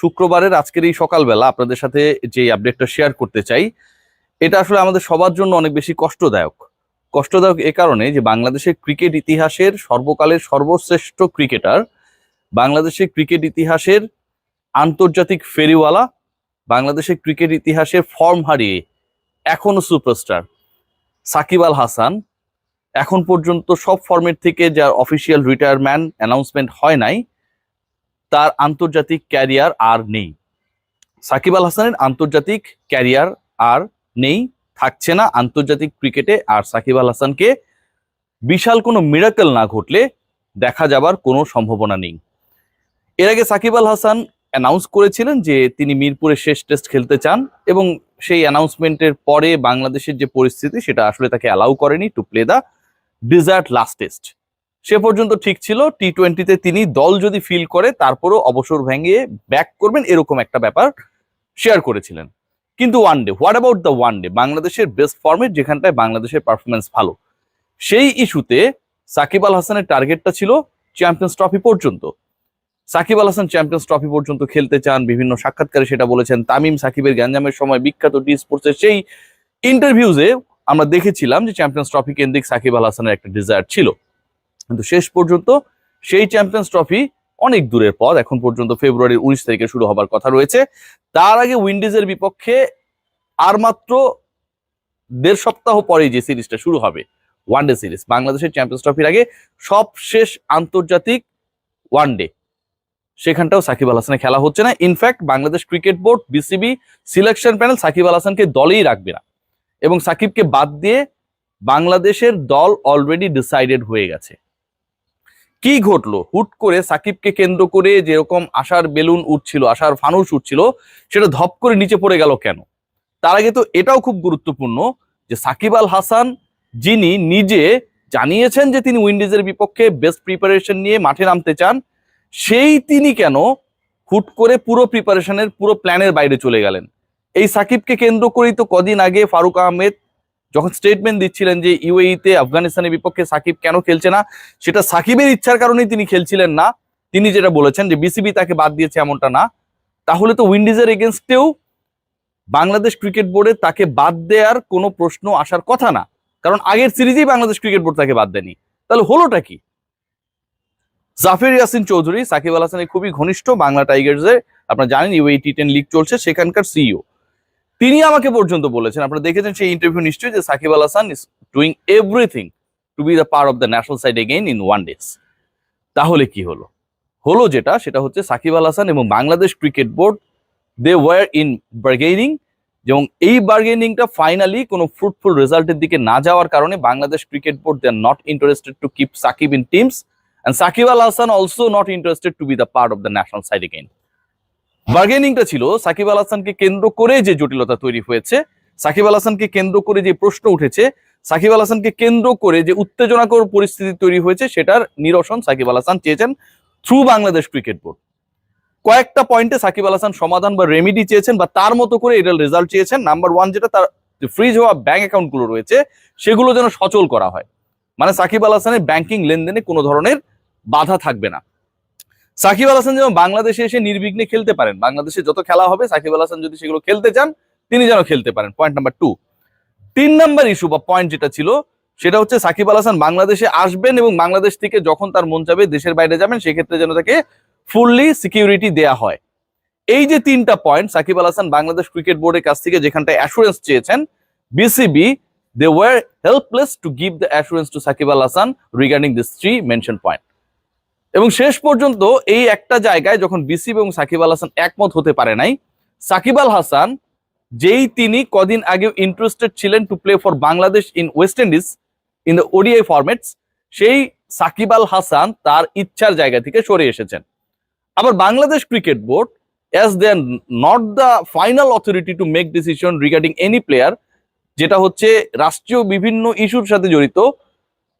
শুক্রবারের আজকের এই সকালবেলা আপনাদের সাথে যে আপডেটটা শেয়ার করতে চাই, এটা আসলে আমাদের সবার জন্য অনেক বেশি কষ্টদায়ক। কষ্টদায়ক এ কারণে যে বাংলাদেশের ক্রিকেট ইতিহাসের সর্বকালের সর্বশ্রেষ্ঠ ক্রিকেটার বাংলাদেশের ক্রিকেট ইতিহাসের আন্তর্জাতিক ফেরিওয়ালা, বাংলাদেশের ক্রিকেট ইতিহাসের ফর্ম হারিয়ে এখনও সুপারস্টার সাকিব আল হাসান। এখন পর্যন্ত সব ফর্মেট থেকে যার অফিসিয়াল রিটায়ারম্যান অ্যানাউন্সমেন্ট হয় নাই তার আন্তর্জাতিক ক্যারিয়ার আর নেই। সাকিব আল হাসানের আন্তর্জাতিক ক্যারিয়ার আর নেই, থাকছে না আন্তর্জাতিক ক্রিকেটে। আর সাকিব আল হাসানকে বিশাল কোনো মিরাকল না ঘটলে দেখা যাবার কোনো সম্ভাবনা নেই। এর আগে সাকিব আল হাসান অ্যানাউন্স করেছিলেন যে তিনি মিরপুরে শেষ টেস্ট খেলতে চান এবং সেই অ্যানাউন্সমেন্টের পরে বাংলাদেশের যে পরিস্থিতি, সেটা আসলে তাকে অ্যালাউ করেনি to play the desert last test সে পর্যন্ত ঠিক ছিল। টি টোয়েন্টিতে তিনি দল যদি ফিল করে, তারপরও অবসর ভেঙে ব্যাক করবেন এরকম একটা ব্যাপার শেয়ার করেছিলেন। কিন্তু one day what about the one day বাংলাদেশের বেস্ট ফর্মেট যেখানটায় বাংলাদেশের পারফরমেন্স ভালো, সেই ইস্যুতে সাকিব আল হাসানের টার্গেটটা ছিল চ্যাম্পিয়ন্স ট্রফি পর্যন্ত। সাকিব আল হাসান চ্যাম্পিয়ন্স ট্রফি পর্যন্ত খেলতে চান, বিভিন্ন সাক্ষাৎকারে সেটা বলেছেন, তামিম সাকিবের গ্যাঞ্জামের সময় বিখ্যাত টি স্পোর্টসের সেই ইন্টারভিউজে আমরা দেখেছিলাম যে চ্যাম্পিয়ন্স ট্রফি কেন্দ্রিক সাকিব আল হাসানের একটা ডিজায়ার ছিল। কিন্তু শেষ পর্যন্ত সেই চ্যাম্পিয়ন্স ট্রফি অনেক দূরের পথ। এখন পর্যন্ত ফেব্রুয়ারির উনিশ তারিখে শুরু হবার কথা রয়েছে। তার আগে উইন্ডিজের বিপক্ষে আর মাত্র দেড় সপ্তাহ পরেই যে সিরিজটা শুরু হবে ওয়ানডে সিরিজ বাংলাদেশের চ্যাম্পিয়ন্স ট্রফির আগে সবশেষ আন্তর্জাতিক ওয়ানডে সেখানটাও সাকিব আল হাসানের খেলা হচ্ছে না। In fact Bangladesh cricket board BCB selection panel Shakib Al হাসানকে দলেই রাখবে না। এবং সাকিবকে বাদ দিয়ে বাংলাদেশের দল অলরেডি ডিসাইডেড হয়ে গেছে। কি ঘটলো? হুট করে সাকিবকে কেন্দ্র করে যেরকম আশার বেলুন উঠছিল, আশার ফানুস উঠছিল, সেটা ধপ করে নিচে পড়ে গেল কেন? তার আগে তো এটাও খুব গুরুত্বপূর্ণ যে সাকিব আল হাসান, যিনি নিজে জানিয়েছেন যে তিনি উইন্ডিজের বিপক্ষে বেস্ট প্রিপারেশন নিয়ে মাঠে নামতে চান, সেই তিনি কেন হুট করে পুরো প্রিপারেশনের পুরো প্ল্যানের বাইরে চলে গেলেন? এই সাকিবকে কেন্দ্র করেই তো কদিন আগে ফারুক আহমেদ যখন স্টেটমেন্ট দিচ্ছিলেন যে ইউএইতে আফগানিস্তানের বিপক্ষে সাকিব কেন খেলছে না, সেটা সাকিবের ইচ্ছার কারণেই তিনি খেলছিলেন না। তিনি যেটা বলেছেন যে বিসিবি তাকে বাদ দিয়েছে এমনটা না। তাহলে তো উইন্ডিজের এগেনস্টেও বাংলাদেশ ক্রিকেট বোর্ডে তাকে বাদ দেওয়ার কোনো প্রশ্ন আসার কথা না। কারণ আগের সিরিজেই বাংলাদেশ ক্রিকেট বোর্ড তাকে বাদ দেয়নি। তাহলে হলোটা কি? জাফির ইয়াসিন চৌধুরী, সাকিব আল হাসানের খুবই ঘনিষ্ঠ বাংলা টাইগার্সের, আপনারা জানেন ইউএই টি টেন লিগ চলছে, সেখানকার সিইও তিনি আমাকে পর্যন্ত বলেছেন, আপনারা দেখেছেন সেই ইন্টারভিউ নিশ্চয়ই যে Shakib Al Hasan is doing everything to be the part of the national side again in one days তাহলে কি হলো হলো যেটা, সেটা হচ্ছে সাকিব আল হাসান এবং Bangladesh cricket board they were in bargaining এবং এই বার্গেনিংটা ফাইনালি কোনো ফ্রুটফুল রেজাল্টের দিকে না যাওয়ার কারণে Bangladesh cricket board they are not interested to keep Shakib in teams and Shakib Al Hasan also not interested to be the part of the national side again. বার্গেনিংটা ছিল, সাকিব আল হাসানকে কেন্দ্র করে যে জটিলতা তৈরি হয়েছে, সাকিব আল হাসানকে কেন্দ্র করে যে প্রশ্ন উঠেছে, সাকিব আল হাসানকে কেন্দ্র করে যে উত্তেজনাকর পরিস্থিতি তৈরি হয়েছে, সেটার নিরসন সাকিব আল হাসান চেয়েছেন থ্রু বাংলাদেশ ক্রিকেট বোর্ড কয়েকটা পয়েন্টে সাকিব আল হাসান সমাধান বা রেমিডি চেয়েছেন বা তার মতো করে এটার রেজাল্ট চেয়েছেন। নাম্বার ওয়ান যেটা তার ফ্রিজ হওয়া ব্যাংক অ্যাকাউন্টগুলো রয়েছে, সেগুলো যেন সচল করা হয়। মানে সাকিব আল হাসানের ব্যাংকিং লেনদেনে কোনো ধরনের বাধা থাকবে না। সাকিব আল হাসান যেন বাংলাদেশে এসে নির্বিঘ্নে খেলতে পারেন। বাংলাদেশে যত খেলা হবে, সাকিব আল হাসান যদি সেগুলো খেলতে চান তিনি যেন খেলতে পারেন। পয়েন্ট নাম্বার টু তিন নাম্বার ইস্যু বা পয়েন্ট যেটা ছিল, সেটা হচ্ছে সাকিব আল হাসান বাংলাদেশে আসবেন এবং বাংলাদেশ থেকে যখন তার মন চাবে দেশের বাইরে যাবেন, সেক্ষেত্রে যেন তাকে ফুললি সিকিউরিটি দেয়া হয়। এই যে তিনটা পয়েন্ট সাকিব আল হাসান বাংলাদেশ ক্রিকেট বোর্ডের কাছ থেকে যেখানটায় অ্যাসুরেন্স চেয়েছেন BCB they were helpless to give the assurance to Shakib Al Hasan regarding this three mention point এবং শেষ পর্যন্ত এই একটা জায়গায় যখন বিসিবি এবং সাকিব আল হাসান একমত হতে পারে নাই, সাকিব আল হাসান, যেই তিনি কদিন আগে ইন্টারেস্টেড ছিলেন to play for Bangladesh in West Indies in the ODI formats সেই সাকিব আল হাসান তার ইচ্ছার জায়গা থেকে সরে এসেছেন। আবার Bangladesh cricket board as they not the final authority to make decision regarding any player যেটা হচ্ছে রাষ্ট্রীয় বিভিন্ন ইস্যুর সাথে জড়িত,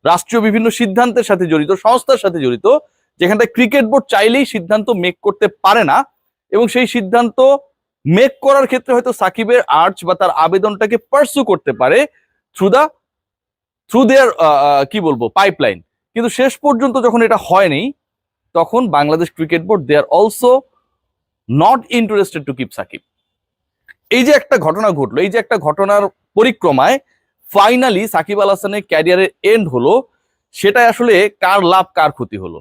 রাষ্ট্রীয় বিভিন্ন সিদ্ধান্তের সাথে জড়িত, সংস্থার সাথে জড়িত যেখানটা ক্রিকেট বোর্ড চাইলেই সিদ্ধান্ত মেক করতে পারে না এবং সেই সিদ্ধান্ত মেক করার ক্ষেত্রে হয়তো সাকিবের আর্চ বা তার আবেদনটাকে পার্সু করতে পারে থ্রু দা থ্রু দেয়ার কি বলব পাইপলাইন কিন্তু শেষ পর্যন্ত যখন এটা হয়নি, তখন Bangladesh cricket board they are also not interested to keep Shakib. এই যে একটা ঘটনা ঘটলো, এই যে একটা ঘটনার পরিক্রমায় ফাইনালি সাকিব আল হাসানের ক্যারিয়ারের এন্ড হলো, সেটাই আসলে কার লাভ, কার ক্ষতি হলো?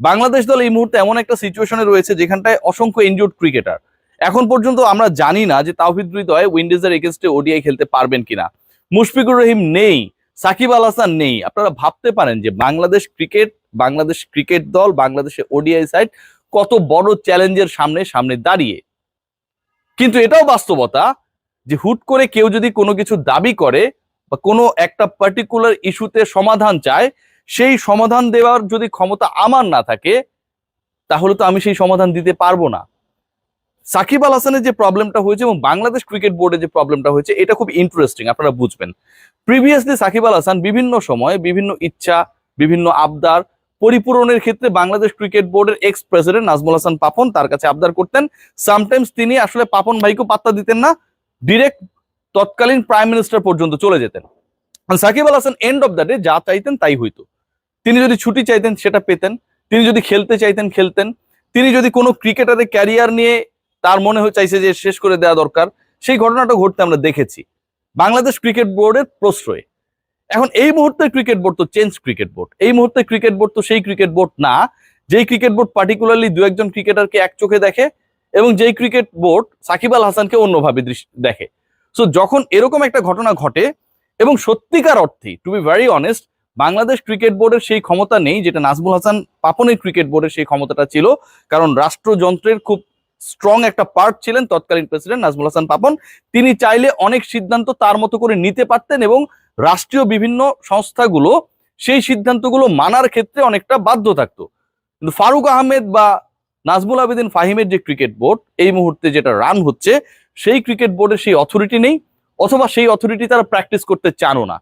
বাংলাদেশ দল এই মুহূর্তে এমন একটা সিচুয়েশনে রয়েছে যেখানটায় অসংখ্য ইনজুর্ড ক্রিকেটার এখন পর্যন্ত আমরা জানি না যে তাওহিদ হৃদয় উইন্ডিজের এগেনস্টে ওডিআই খেলতে পারবেন কিনা। মুশফিকুর রহিম নেই, সাকিব আল হাসান নেই। আপনারা ভাবতে পারেন যে বাংলাদেশ ক্রিকেট বাংলাদেশ ক্রিকেট দল বাংলাদেশের ওডিআই সাইড কত বড় চ্যালেঞ্জের সামনে সামনে দাঁড়িয়ে। কিন্তু এটাও বাস্তবতা যে হুট করে কেউ যদি কোনো কিছু দাবি করে বা কোনো একটা পার্টিকুলার ইস্যুতে সমাধান চায় সেই সমাধান দেওয়ার যদি ক্ষমতা আমার না থাকে, তাহলে তো আমি সেই সমাধান দিতে পারব না। সাকিব আল হাসানের যে প্রবলেমটা হয়েছে এবং বাংলাদেশ ক্রিকেট বোর্ডে যে প্রবলেমটা হয়েছে, এটা খুব ইন্টারেস্টিং আপনারা বুঝবেন। প্রিভিয়াসলি সাকিব আল হাসান বিভিন্ন সময় বিভিন্ন ইচ্ছা, বিভিন্ন আবদার পরিপূরণের ক্ষেত্রে বাংলাদেশ ক্রিকেট বোর্ডের এক্স প্রেসিডেন্ট নাজমুল হাসান পাপন তার কাছে আবদার করতেন। সামটাইমস তিনি আসলে পাপন ভাইকে পাত্তা দিতেন না ডিরেক্ট তৎকালীন প্রাইম মিনিস্টার পর্যন্ত চলে যেতেন। Shakib Al Hasan end of the day যা চাইতেন তাই হইতো। তিনি যদি ছুটি চাইতেন, সেটা পেতেন। তিনি যদি খেলতে চাইতেন, খেলতেন। তিনি যদি কোনো ক্রিকেটারের ক্যারিয়ার নিয়ে তার মনে হয়ে চাইছে যে শেষ করে দেওয়া দরকার, সেই ঘটনাটা ঘটতে আমরা দেখেছি। বাংলাদেশ ক্রিকেট বোর্ডের প্রশ্রয়ে। এখন এই মুহূর্তে ক্রিকেট বোর্ড তো চেঞ্জ ক্রিকেট বোর্ড। এই মুহূর্তে ক্রিকেট বোর্ড তো সেই ক্রিকেট বোর্ড না। যেই ক্রিকেট বোর্ড পার্টিকুলারলি দু একজন ক্রিকেটারকে এক চোখে দেখে এবং যেই ক্রিকেট বোর্ড সাকিব আল হাসানকে অন্যভাবে দেখে। সো যখন এরকম একটা ঘটনা ঘটে এবং সত্যিকার অর্থে to be very honest Bangladesh cricket বোর্ডের সেই ক্ষমতা নেই, যেটা নাজমুল হাসান পাপনের ক্রিকেট বোর্ডের সেই ক্ষমতাটা ছিল। কারণ রাষ্ট্রযন্ত্রের খুব স্ট্রং একটা পার্ট ছিলেন তৎকালীন প্রেসিডেন্ট নাজমুল হাসান পাপন। তিনি চাইলে অনেক সিদ্ধান্ত তার মতো করে নিতে পারতেন এবং রাষ্ট্রীয় বিভিন্ন সংস্থাগুলো সেই সিদ্ধান্তগুলো মানার ক্ষেত্রে অনেকটা বাধ্য থাকতো। কিন্তু ফারুক আহমেদ বা নাজমুল আবেদিন ফাহিমের যে ক্রিকেট বোর্ড, এই মুহূর্তে যেটা রান হচ্ছে, সেই ক্রিকেট বোর্ডের সেই অথরিটি নেই, অথবা সেই অথরিটি তারা প্র্যাকটিস করতে চানও না।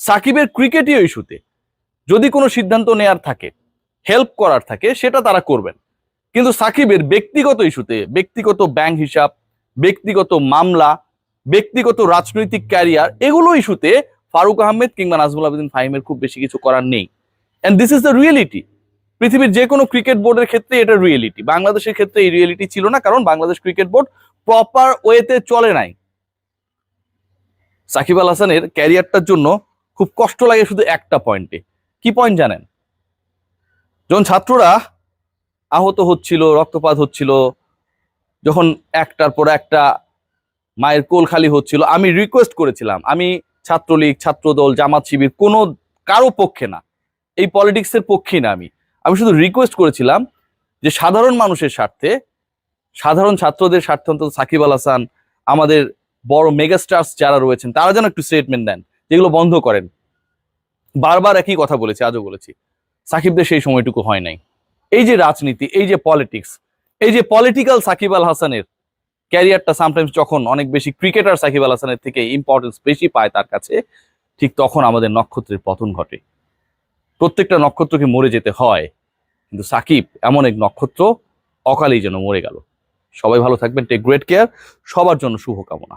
সাকিবের ক্রিকেটীয় ইস্যুতে যদি কোনো সিদ্ধান্ত নেয়ার থাকে হেল্প করার থাকে, সেটা তারা করবেন। কিন্তু সাকিবের ব্যক্তিগত ইস্যুতে, ব্যক্তিগত ব্যাংক হিসাব, ব্যক্তিগত মামলা, ব্যক্তিগত রাজনৈতিক ক্যারিয়ার এগুলো ইস্যুতে ফারুক আহমেদ কিংবা নাজমুল আবেদিন ফাহিমের খুব বেশি কিছু করার নেই। And this is the reality পৃথিবীর যে কোনো ক্রিকেট বোর্ডের ক্ষেত্রে এটা রিয়েলিটি বাংলাদেশের ক্ষেত্রে এই রিয়েলিটি ছিল না, কারণ বাংলাদেশ ক্রিকেট বোর্ড প্রপার ওয়েতে চলে নাই। সাকিব আল হাসানের ক্যারিয়ারটার জন্য খুব কষ্ট লাগে শুধু একটা পয়েন্টে কি পয়েন্ট জানেন? যখন ছাত্ররা আহত হচ্ছিল, রক্তপাত হচ্ছিল, যখন একটার পর একটা মায়ের কোল খালি হচ্ছিল, আমি রিকোয়েস্ট করেছিলাম, আমি ছাত্রলীগ, ছাত্রদল, জামাত শিবির, কোনো কারও পক্ষে না, এই পলিটিক্সের পক্ষেই না আমি। আমি শুধু রিকোয়েস্ট করেছিলাম যে সাধারণ মানুষের স্বার্থে, সাধারণ ছাত্রদের স্বার্থে অন্তত সাকিব আল হাসান, আমাদের বড় মেগাস্টার্স যারা রয়েছেন, তারা যেন একটু স্টেটমেন্ট দেন যেগুলো বন্ধ করেন। বারবার একই কথা বলেছি, আজও বলেছি। সাকিবদের সেই সময়টুকু হয় নাই। এই যে রাজনীতি, এই যে পলিটিক্স এই যে পলিটিক্যাল সাকিব আল হাসানের ক্যারিয়ারটা সামটাইমস যখন অনেক বেশি ক্রিকেটার সাকিব আল হাসানের থেকে ইম্পর্টেন্স বেশি পায় তার কাছে, ঠিক তখন আমাদের নক্ষত্রের পতন ঘটে। প্রত্যেকটা নক্ষত্রকে মরে যেতে হয়, কিন্তু সাকিব এমন এক নক্ষত্র, অকালেই যেন মরে গেল। সবাই ভালো থাকবেন টেক গ্রেট কেয়ার সবার জন্য শুভকামনা।